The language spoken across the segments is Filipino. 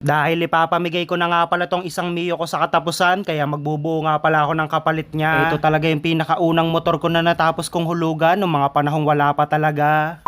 Dahil ipapamigay ko na nga pala tong isang Mio ko sa katapusan, kaya magbubuo nga pala ako ng kapalit niya. Ito talaga yung pinakaunang motor ko na natapos kong hulugan nung mga panahong wala pa talaga.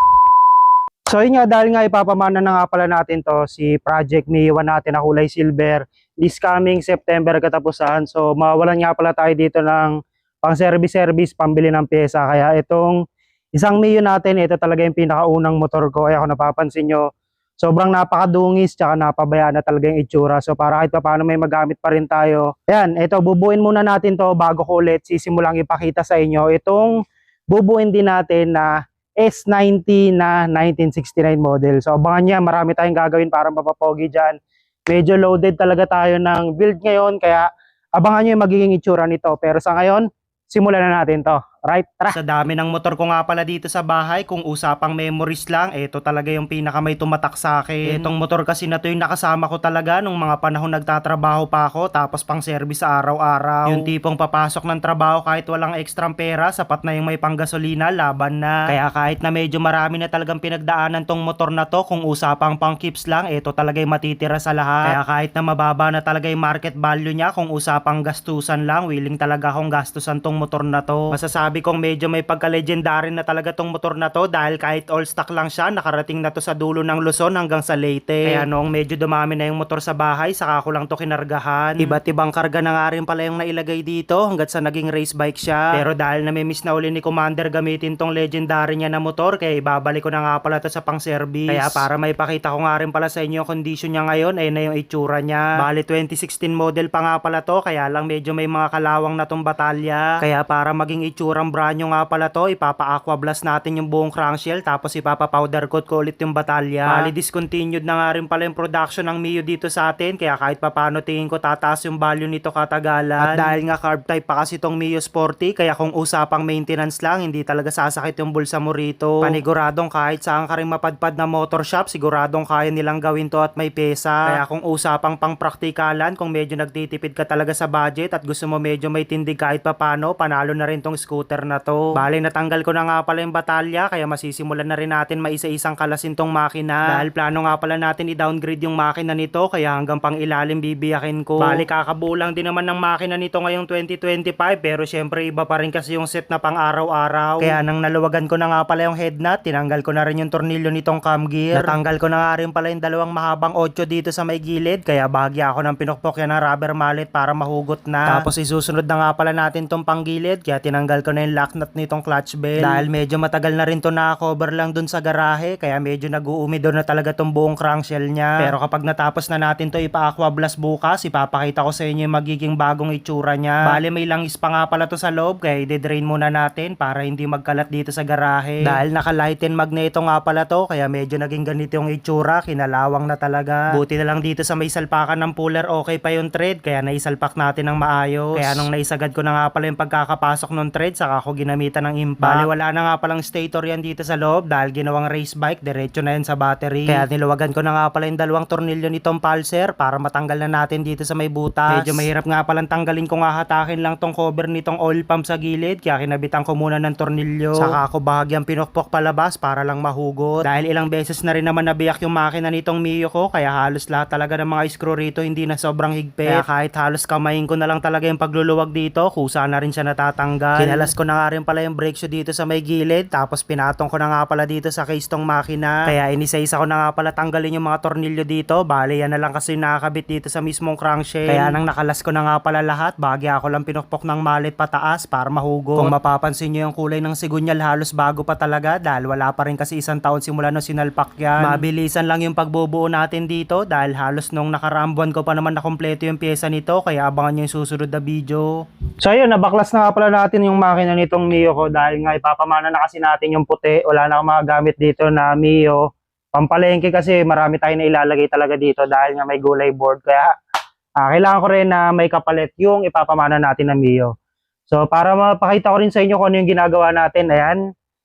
So yun nga, dahil nga ipapamana na nga pala natin to, si Project Mio natin na kulay silver, this coming September katapusan. So mawalan nga pala tayo dito ng pang service-service, pambili ng pyesa. Kaya itong isang Mio natin, ito talaga yung pinakaunang motor ko. Kaya kung napapansin nyo, sobrang napakadungis tsaka napabayaan na talaga yung itsura. So para kahit pa paano may magamit pa rin tayo. Ayan, ito bubuin muna natin to bago ko ulit sisimulang ipakita sa inyo. Itong bubuin din natin na S90 na 1969 model. So abangan niya, marami tayong gagawin para mapapogi dyan. Medyo loaded talaga tayo ng build ngayon kaya abangan niyo yung magiging itsura nito. Pero sa ngayon, simulan na natin to. Right? Tara! Sa dami ng motor ko nga pala dito sa bahay, kung usapang memories lang, ito talaga yung pinaka may tumatak sa akin. Itong motor kasi na to yung nakasama ko talaga nung mga panahon nagtatrabaho pa ako, tapos pang service sa araw-araw. Yung tipong papasok ng trabaho kahit walang ekstrang pera, sapat na yung may panggasolina, laban na. Kaya kahit na medyo marami na talagang pinagdaanan tong motor na to, kung usapang pang keeps lang, ito talaga yung matitira sa lahat. Kaya kahit na mababa na talaga yung market value niya, kung usapang gastusan lang, willing talaga akong gastusan tong motor na to. Masasabi kong medyo may pagka-legendary na talaga tong motor na to dahil kahit all stock lang siya, nakarating na to sa dulo ng Luzon hanggang sa Leyte. Kaya noong medyo dumami na yung motor sa bahay, saka ko lang to kinargahan. Iba't ibang karga na nga rin pala yung nailagay dito hanggat sa naging race bike siya. Pero dahil namimiss na uli ni Commander gamitin tong legendary niya na motor, kaya ibabalik ko na nga pala to sa pang service. Kaya para may pakita ko nga rin pala sa inyo yung condition niya ngayon, ay na yung itsura niya. Bali 2016 model pa nga pala to, kaya lang medyo may mga kalawang na tong batalya. Kaya para maging itsurang branyo nga pala to, ipapa-aqua blast natin yung buong crankshell, tapos ipapa-powder coat ko ulit yung batalya. Bali discontinued na nga rin pala yung production ng Mio dito sa atin, kaya kahit papano tingin ko tataas yung value nito katagalan. At dahil nga carb type pa kasi tong Mio Sporty, kaya kung usapang maintenance lang, hindi talaga sasakit yung bulsa mo rito. Paniguradong kahit saan ka rin mapadpad na motor shop, siguradong kaya nilang gawin to at may pesa. Kaya kung usapang pang praktikalan, kung medyo nagtitipid ka talaga sa budget at gusto mo medyo may tindig kahit papano, panalo na rin tong scooter na to. Bale, natanggal ko na nga pala yung batalya, kaya masisimulan na rin natin maisa-isang kalasin tong makina. Dahil plano nga pala natin i-downgrade yung makina nito, kaya hanggang pang ilalim bibiyakin ko. Bale, kakabulang din naman ng makina nito ngayong 2025, pero syempre iba pa rin kasi yung set na pang araw-araw. Kaya nang naluwagan ko na nga pala yung head nut, tinanggal ko na rin yung tornilyo nitong cam gear. Natanggal ko na nga rin pala yung dalawang mahabang 8 dito sa may gilid, kaya bahagya ako ng pinukpok yan ng rubber mallet para mahugot na. Tapos isusunod na nga pala natin tong panggilid, kaya tinanggal ko na yung lock nut nitong clutch bell. Dahil medyo matagal na rin to na-cover lang dun sa garahe, kaya medyo nag-uumi doon na talaga tong buong crankshell niya. Pero kapag natapos na natin to ipa-aqua blast bukas, ipapakita ko sa inyo yung magiging bagong itsura niya. Bale may langis pa nga pala to sa loob, kaya i-drain muna natin para hindi magkalat dito sa garahe. Dahil naka-lighten magneto nga pala to, kaya medyo naging ganito yung itsura, kinalawang na talaga. Buti na lang dito sa may salpakan ng puller, okay pa yung thread, kaya naisalpak natin ng maayos. Kaya nung naisagad ko na nga pala yung pagkakapasok ng thread, saka ako ginamitan ng impact. Bale wala na nga palang stator yan dito sa loob dahil ginawang race bike, diretso na yan sa battery. Kaya niluwagan ko na nga pala yung dalawang tornilyo nitong pulser para matanggal na natin dito sa may butas. Medyo mahirap nga palang tanggalin ko nga hatakin lang tong cover nitong oil pump sa gilid, kaya kinabitan ko muna ng tornilyo. Saka ako bahagyang pinukpok palabas para lang mahugot. Dahil ilang beses na rin naman nabiyak yung makina nitong Mio ko, kaya halos lahat talaga ng mga screw rito hindi na sobrang higpit. Kaya kahit halos kamayin ko na lang talaga yung pagluluwag dito, kusa na rin siya natatanggal. Kinalas ko na nga rin pala yung brake shoe dito sa may gilid, tapos pinatong ko na nga pala dito sa case tong makina. Kaya inisa-isa ko na nga pala tanggalin yung mga tornilyo dito, bale yan na lang kasi nakakabit dito sa mismong crankshell. Kaya nang nakalas ko na nga pala lahat, bagya ako lang pinukpok ng mallet pataas para mahugot. Kung mapapansin nyo yung kulay ng sigunyal halos bago pa talaga dahil wala pa rin kasi isang taon simula nung sinalpak yan. Mabilisan lang yung pagbubuo natin dito dahil halos nung nakaraang buwan ko pa naman nakompleto yung pyesa nito kaya abangan nyo yung susunod na video. So ayun, nabaklas na pala natin yung makina nitong Mio ko dahil nga ipapamana na kasi natin yung puti. Wala na akong mga gamit dito na Mio. Pampalengke kasi marami tayo na ilalagay talaga dito dahil nga may gulay board. Kaya ah, kailangan ko rin na may kapalit yung ipapamana natin na Mio. So para mapakita ko rin sa inyo kung ano yung ginagawa natin, ayan.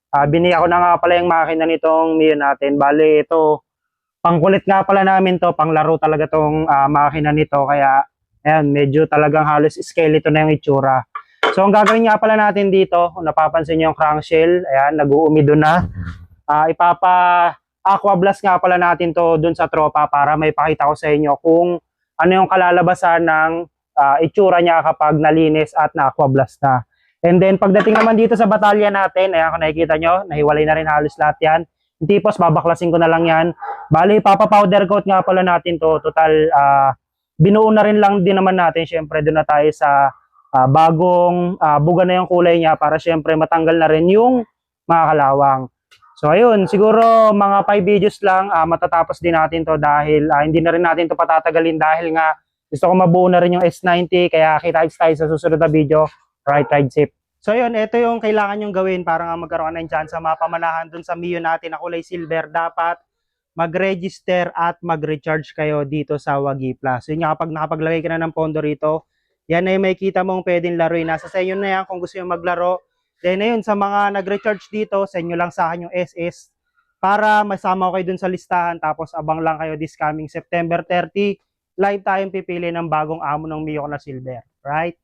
Uh, bini ako na nga pala yung makina nitong Mio natin. Bale, ito, pangkulit nga pala namin to, panglaro talaga tong ah, makina nito. Kaya, ayan, medyo talagang halos skeleton na yung itsura. So, ang gagawin nga pala natin dito, napapansin nyo yung crankshell, ayan, nag-uumido na. Ah, ipapa Aqua Blast nga pala natin to dun sa tropa para may pakita ko sa inyo kung ano yung kalalabasan ng ah, itsura niya kapag nalinis at na-aqua blast na. And then pagdating naman dito sa batalya natin, ayan kung nakikita nyo, nahiwalay na rin halos lahat yan. Yung tipos, babaklasin ko na lang yan. Bali, papa-powder coat nga pala natin to. Total, ah, binuo na rin lang din naman natin. Syempre, doon na tayo sa ah, bagong ah, buga na yung kulay niya para syempre matanggal na rin yung mga kalawang. So ayun, siguro mga 5 videos lang ah, matatapos din natin to dahil ah, hindi na rin natin to patatagalin dahil nga gusto ko mabuo na rin yung S90 kaya kita tayo sa susunod na video. Right, ride safe. So yun, ito yung kailangan yung gawin para nga magkaroon ng chance sa mapamanahan dun sa Mio natin na kulay silver. Dapat mag-register at mag-recharge kayo dito sa Wagi Plus. Yun nga, kapag nakapaglagay ka na ng pondo rito, yan ay may kita mong pwedeng laruin. Nasa sa inyo na yan kung gusto nyo maglaro. Then ayun, sa mga nag-recharge dito, sa inyo lang sa akin yung SS para masama ko kayo dun sa listahan. Tapos abang lang kayo this coming September 30. Live tayong pipili ng bagong amo ng Mio na silver. Right?